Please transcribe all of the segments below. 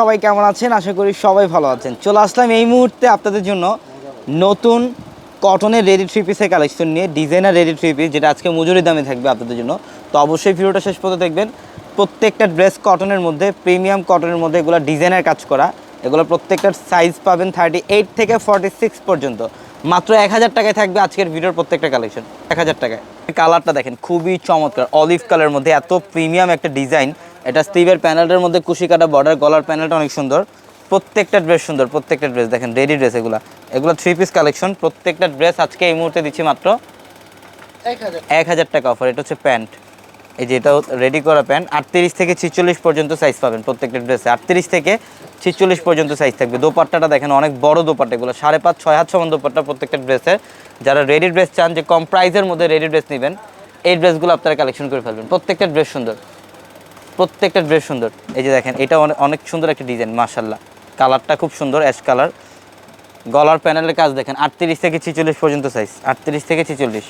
সবাই কেমন আছেন? আশা করি সবাই ভালো আছেন। চলে আসলাম এই মুহূর্তে আপনাদের জন্য নতুন কটনের রেডি থ্রি পিসের কালেকশন নিয়ে ডিজাইনার রেডি থ্রি পিস যেটা আজকে মজুরি দামে থাকবে আপনাদের জন্য। তো অবশ্যই ভিডিওটা শেষ পর্যন্ত দেখবেন। প্রত্যেকটা ড্রেস কটনের মধ্যে প্রিমিয়াম কটনের মধ্যে এগুলো ডিজাইনের কাজ করা। এগুলো প্রত্যেকটার সাইজ পাবেন থার্টি এইট থেকে ফর্টি সিক্স পর্যন্ত। মাত্র এক হাজার টাকায় থাকবে আজকের ভিডিওর প্রত্যেকটা কালেকশন এক হাজার টাকায়। কালারটা দেখেন, খুবই চমৎকার। অলিভ কালারের মধ্যে এত প্রিমিয়াম একটা ডিজাইন এটা স্টিভের প্যানেলের মধ্যে কুশি কাটা বর্ডার গলার প্যানেলটা অনেক সুন্দর। প্রত্যেকটা ড্রেস সুন্দর প্রত্যেকটা ড্রেস দেখেন রেডি ড্রেস এগুলো। এগুলো থ্রি পিস কালেকশন প্রত্যেকটা ড্রেস আজকে এই মুহূর্তে দিচ্ছি মাত্র এক হাজার। এক হাজার টাকা অফার এটা হচ্ছে প্যান্ট। এই যে এটাও রেডি করা প্যান্ট আটত্রিশ থেকে ছিচল্লিশ পর্যন্ত সাইজ পাবেন প্রত্যেকটা ড্রেসে আটত্রিশ থেকে ছিচল্লিশ পর্যন্ত সাইজ থাকবে। দোপাট্টাটা দেখেন অনেক বড় দোপাট্টা এগুলো। সাড়ে পাঁচ ছয় হাত সমান দোপাট্টা প্রত্যেকটা ড্রেসের যারা রেডি ড্রেস চান যে কম প্রাইসের মধ্যে রেডি ড্রেস নেবেন এই ড্রেসগুলো আপনারা কালেকশন করে ফেলবেন। প্রত্যেকটা ড্রেস সুন্দর। প্রত্যেকটা ড্রেস সুন্দর। এই যে দেখেন, এটা অনেক সুন্দর একটা ডিজাইন মাশাল্লাহ কালারটা খুব সুন্দর, অ্যাশ কালার। গলার প্যানেলের কাজ দেখেন, আটত্রিশ থেকে ছিচল্লিশ পর্যন্ত সাইজ আটত্রিশ থেকে ছিচল্লিশ।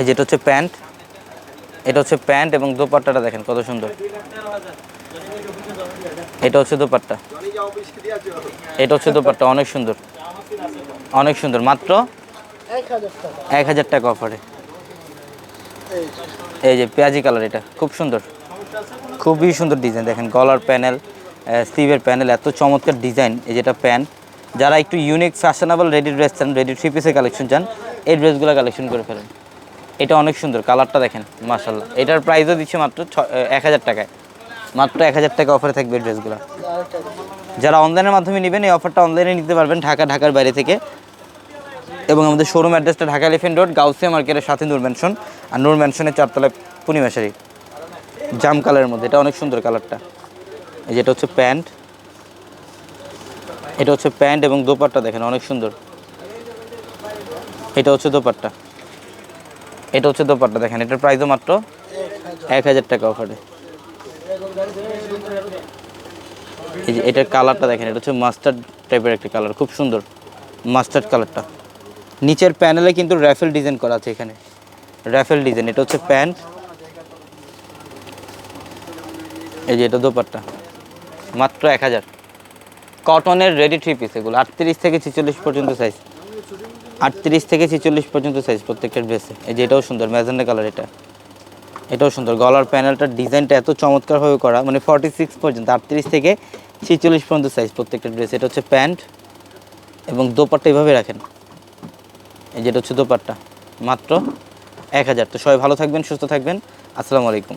এই যেটা হচ্ছে প্যান্ট। এটা হচ্ছে প্যান্ট এবং দোপাট্টাটা দেখেন, কত সুন্দর। এটা হচ্ছে দোপাট্টা। এটা হচ্ছে দোপাট্টা, অনেক সুন্দর। অনেক সুন্দর, মাত্র এক হাজার টাকা অফারে এই যে পেঁয়াজি কালার এটা, খুব সুন্দর। খুবই সুন্দর ডিজাইন, দেখেন গলার প্যানেল স্টিভের প্যানেল, এত চমৎকার ডিজাইন, এই যেটা প্যান্ট যারা একটু ইউনিক ফ্যাশনেবল রেডি ড্রেস চান রেডি থ্রি পিসের কালেকশন চান, এই ড্রেসগুলো কালেকশন করে ফেলেন। এটা অনেক সুন্দর, কালারটা দেখেন মাশাল্লাহ এটার প্রাইসও দিচ্ছে মাত্র এক হাজার টাকায়। মাত্র এক হাজার টাকা অফারে থাকবে এই ড্রেসগুলো যারা অনলাইনের মাধ্যমে নেবেন, এই অফারটা অনলাইনে নিতে পারবেন, ঢাকা, ঢাকার বাইরে থেকে। এবং আমাদের শোরুম অ্যাড্রেসটা ঢাকা এলিফেন্ট রোড গাউসিয়া মার্কেটের সাথে নূর ম্যানশন আর নূর ম্যানশনের চারতলায় পূর্ণিমাশারি জাম কালারের মধ্যে, এটা অনেক সুন্দর কালারটা এই যেটা হচ্ছে প্যান্ট। এটা হচ্ছে প্যান্ট এবং দোপাট্টা দেখেন, অনেক সুন্দর। এটা হচ্ছে দোপাট্টা। এটা হচ্ছে দোপাট্টা দেখেন, এটার প্রাইসও মাত্র এক হাজার টাকা অফারে এই যে এটার কালারটা দেখেন, এটা হচ্ছে মাস্টার্ড টাইপের একটা কালার খুব সুন্দর। মাস্টার্ড কালারটা নিচের প্যানেলে কিন্তু র্যাফেল ডিজাইন করা আছে এখানে। র্যাফেল ডিজাইন, এটা হচ্ছে প্যান্ট। এই যে এটা দোপাট্টা। মাত্র এক হাজার। কটনের রেডি থ্রি পিস এগুলো। আটত্রিশ থেকে ছেচল্লিশ পর্যন্ত সাইজ আটত্রিশ থেকে ছেচল্লিশ পর্যন্ত সাইজ প্রত্যেকটা ড্রেসে এই যে এটাও সুন্দর, ম্যাজেন্ডা কালার এটা। এটাও সুন্দর। গলার প্যানেলটার ডিজাইনটা এত চমৎকারভাবে করা মানে ফর্টি সিক্স পর্যন্ত, আটত্রিশ থেকে ছেচল্লিশ পর্যন্ত সাইজ প্রত্যেকটা ড্রেস এটা হচ্ছে প্যান্ট এবং দোপাট্টা এভাবে রাখেন। যেটা হচ্ছে দোপারটা মাত্র এক হাজার। তো সবাই ভালো থাকবেন সুস্থ থাকবেন। আসসালামু আলাইকুম।